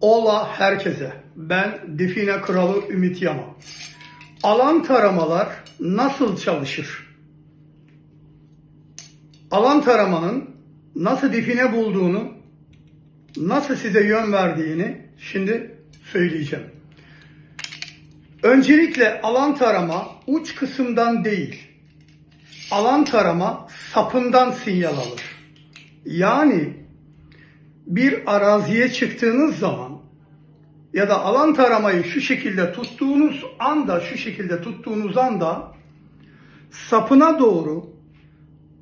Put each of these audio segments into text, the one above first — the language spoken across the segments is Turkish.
Ola herkese. Ben Define Kralı Ümit Yama. Alan taramalar nasıl çalışır? Alan taramanın nasıl define bulduğunu, nasıl size yön verdiğini şimdi söyleyeceğim. Öncelikle alan tarama uç kısımdan değil, alan tarama sapından sinyal alır. Yani bir araziye çıktığınız zaman ya da alan taramayı şu şekilde tuttuğunuz anda, şu şekilde tuttuğunuz anda sapına doğru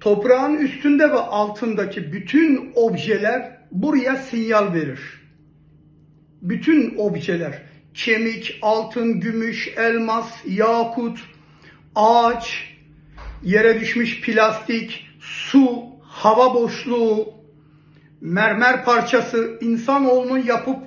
toprağın üstünde ve altındaki bütün objeler buraya sinyal verir. Bütün objeler kemik, altın, gümüş, elmas, yakut, ağaç, yere düşmüş plastik, su, hava boşluğu, mermer parçası, insanoğlunun yapıp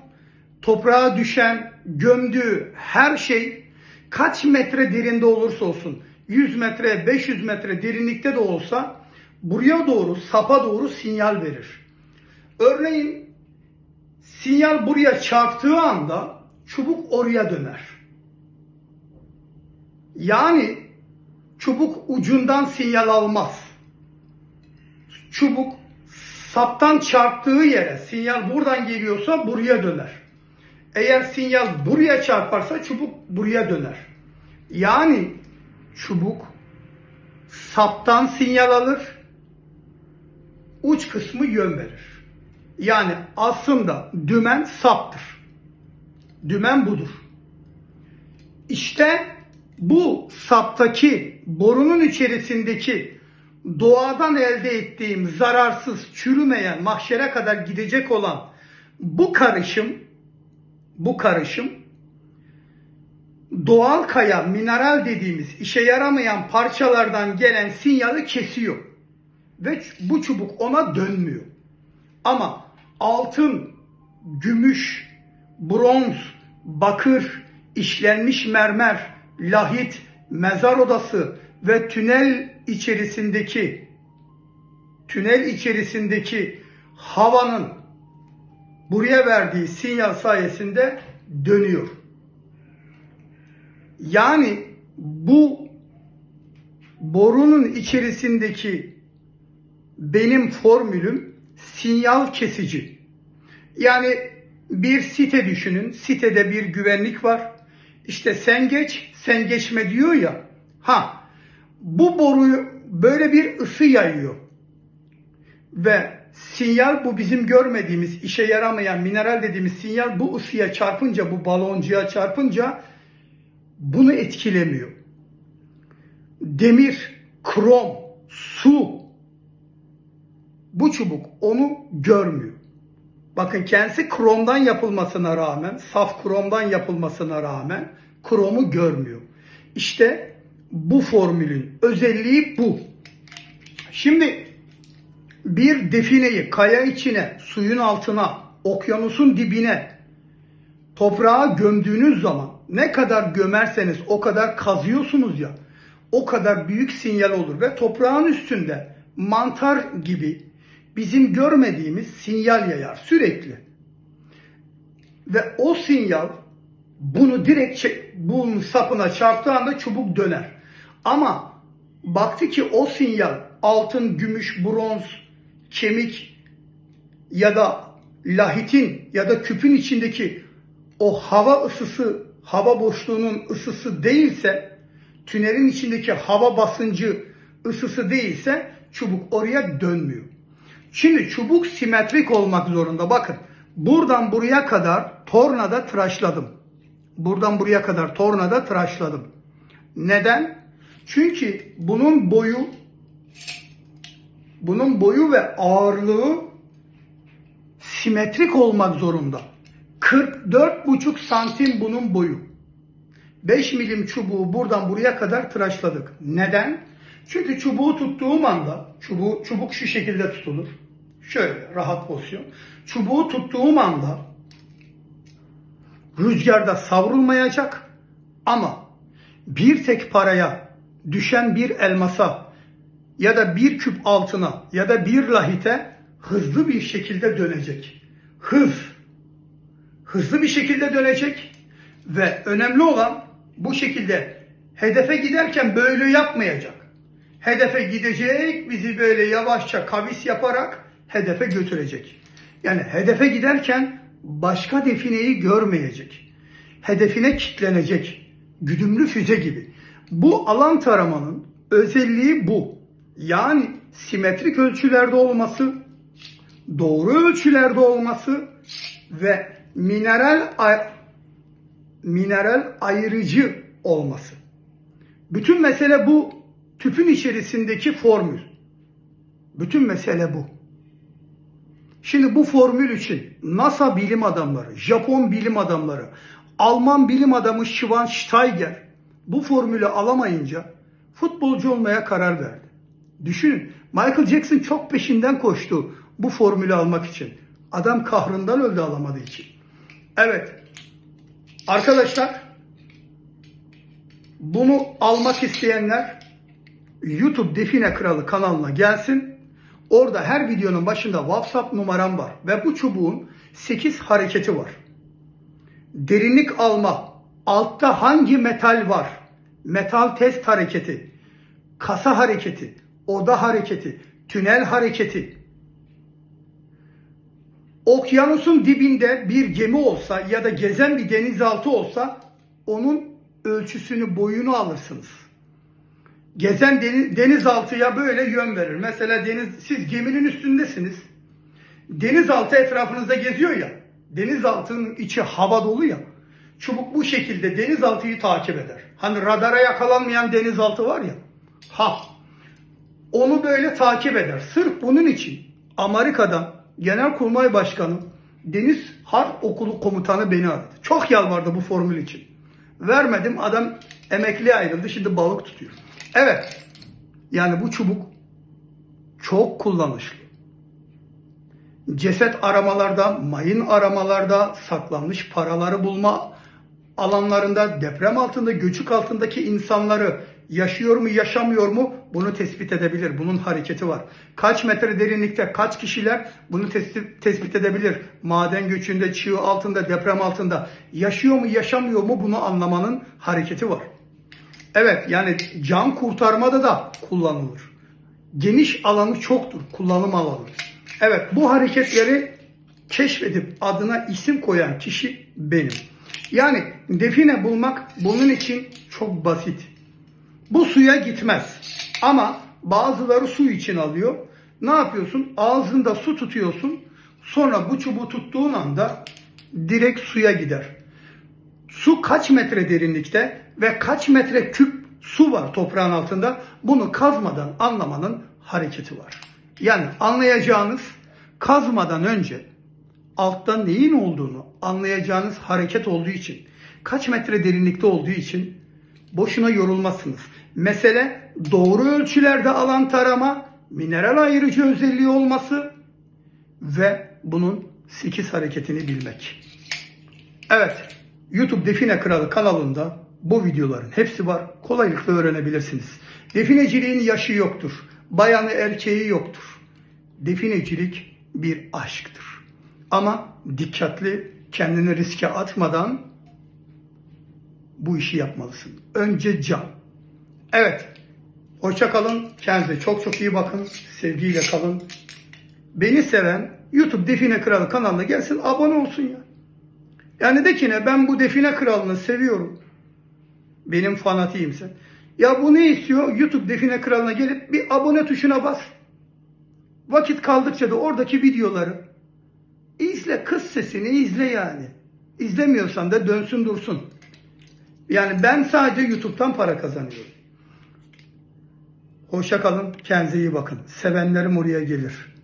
toprağa düşen, gömdüğü her şey kaç metre derinde olursa olsun, 100 metre, 500 metre derinlikte de olsa buraya doğru, sapa doğru sinyal verir. Örneğin sinyal buraya çarptığı anda çubuk oraya döner. Yani çubuk ucundan sinyal almaz. Çubuk saptan çarptığı yere sinyal buradan geliyorsa buraya döner. Eğer sinyal buraya çarparsa çubuk buraya döner. Yani çubuk saptan sinyal alır, uç kısmı yön verir. Yani aslında dümen saptır. Dümen budur. İşte bu saptaki borunun içerisindeki doğadan elde ettiğim zararsız, çürümeyen, mahşere kadar gidecek olan bu karışım bu karışım doğal kaya, mineral dediğimiz işe yaramayan parçalardan gelen sinyali kesiyor. Ve bu çubuk ona dönmüyor. Ama altın, gümüş, bronz, bakır, işlenmiş mermer, lahit, mezar odası ve tünel içerisindeki tünel içerisindeki havanın buraya verdiği sinyal sayesinde dönüyor. Yani bu borunun içerisindeki benim formülüm sinyal kesici. Yani bir site düşünün. Sitede bir güvenlik var. İşte sen geç, sen geçme diyor ya. Ha, bu boruyu böyle bir ısı yayıyor. Ve sinyal bu bizim görmediğimiz, işe yaramayan mineral dediğimiz sinyal bu ısıya çarpınca, bu baloncuğa çarpınca bunu etkilemiyor. Demir, krom, su bu çubuk onu görmüyor. Bakın kendisi kromdan yapılmasına rağmen, saf kromdan yapılmasına rağmen kromu görmüyor. İşte bu formülün özelliği bu. Şimdi bir defineyi kaya içine, suyun altına, okyanusun dibine, toprağa gömdüğünüz zaman ne kadar gömerseniz o kadar kazıyorsunuz ya, o kadar büyük sinyal olur ve toprağın üstünde mantar gibi bizim görmediğimiz sinyal yayar sürekli. Ve o sinyal bunu direkt bunun sapına çarptığı anda çubuk döner. Ama baktı ki o sinyal altın, gümüş, bronz, kemik ya da lahitin ya da küpün içindeki o hava ısısı, hava boşluğunun ısısı değilse, tünelin içindeki hava basıncı ısısı değilse çubuk oraya dönmüyor. Şimdi çubuk simetrik olmak zorunda. Bakın buradan buraya kadar tornada tıraşladım. Buradan buraya kadar tornada tıraşladım. Neden? Çünkü bunun boyu bunun boyu ve ağırlığı simetrik olmak zorunda. 44,5 santim bunun boyu. 5 milim çubuğu buradan buraya kadar tıraşladık. Neden? Çünkü çubuğu tuttuğum anda, çubuğu, çubuk şu şekilde tutulur. Şöyle rahat pozisyon. Çubuğu tuttuğum anda rüzgarda savrulmayacak ama bir tek paraya düşen bir elmasa ya da bir küp altına ya da bir lahite hızlı bir şekilde dönecek. Hız. hızlı bir şekilde dönecek ve önemli olan bu şekilde hedefe giderken böyle yapmayacak. Hedefe gidecek, bizi böyle yavaşça kavis yaparak hedefe götürecek. Yani hedefe giderken başka defineyi görmeyecek. Hedefine kitlenecek. Güdümlü füze gibi. Bu alan taramanın özelliği bu. Yani simetrik ölçülerde olması, doğru ölçülerde olması ve mineral ay- mineral ayırıcı olması. Bütün mesele bu tüpün içerisindeki formül. Bütün mesele bu. Şimdi bu formül için NASA bilim adamları, Japon bilim adamları, Alman bilim adamı Schweinsteiger bu formülü alamayınca futbolcu olmaya karar verdi. Düşünün Michael Jackson çok peşinden koştu bu formülü almak için. Adam kahrından öldü alamadığı için. Evet. Arkadaşlar bunu almak isteyenler YouTube Define Kralı kanalına gelsin. Orada her videonun başında WhatsApp numaram var ve bu çubuğun 8 hareketi var. Derinlik alma, altta hangi metal var? Metal test hareketi, kasa hareketi, oda hareketi, tünel hareketi. Okyanusun dibinde bir gemi olsa ya da gezen bir denizaltı olsa onun ölçüsünü, boyunu alırsınız gezen deniz, denizaltıya böyle yön verir. Mesela deniz siz geminin üstündesiniz. Denizaltı etrafınızda geziyor ya. Denizaltının içi hava dolu ya. Bu şekilde denizaltıyı takip eder. Hani radara yakalanmayan denizaltı var ya. Ha. Onu böyle takip eder. Sırf bunun için Amerika'dan Genelkurmay Başkanı Deniz Harp Okulu Komutanı beni aradı. Çok yalvardı bu formül için. Vermedim adam emekliye ayrıldı şimdi balık tutuyor. Evet. Yani bu çubuk çok kullanışlı. Ceset aramalarda, mayın aramalarda, saklanmış paraları bulma alanlarında, deprem altında, göçük altındaki insanları yaşıyor mu, yaşamıyor mu bunu tespit edebilir. Bunun hareketi var. Kaç metre derinlikte kaç kişiler bunu tespit, edebilir. Maden göçünde, çığ altında, deprem altında yaşıyor mu, yaşamıyor mu bunu anlamanın hareketi var. Evet yani can kurtarmada da kullanılır. Geniş alanı çoktur kullanım alanı. Evet bu hareketleri keşfedip adına isim koyan kişi benim. Yani define bulmak bunun için çok basit. Bu suya gitmez. Ama bazıları su için alıyor. Ne yapıyorsun? Ağzında su tutuyorsun. Sonra bu çubuğu tuttuğun anda direkt suya gider. Su kaç metre derinlikte ve kaç metre küp su var toprağın altında bunu kazmadan anlamanın hareketi var. Yani anlayacağınız kazmadan önce altta neyin olduğunu anlayacağınız hareket olduğu için kaç metre derinlikte olduğu için boşuna yorulmazsınız. Mesele doğru ölçülerde alan tarama, mineral ayırıcı özelliği olması ve bunun 8 hareketini bilmek. Evet, YouTube Define Kralı kanalında bu videoların hepsi var. Kolaylıkla öğrenebilirsiniz. Defineciliğin yaşı yoktur. Bayanı erkeği yoktur. Definecilik bir aşktır. Ama dikkatli, kendini riske atmadan bu işi yapmalısın. Önce can. Evet. Hoşça kalın. Kendinize çok çok iyi bakın. Sevgiyle kalın. Beni seven YouTube Define Kralı kanalına gelsin abone olsun ya. Yani de ki ne ben bu define kralını seviyorum. Benim fanatiyim sen. Ya bu ne istiyor? YouTube define kralına gelip bir abone tuşuna bas. Vakit kaldıkça da oradaki videoları izle kız sesini izle yani. İzlemiyorsan da dönsün dursun. Yani ben sadece YouTube'dan para kazanıyorum. Hoşça kalın. Kendinize iyi bakın. Sevenlerim oraya gelir.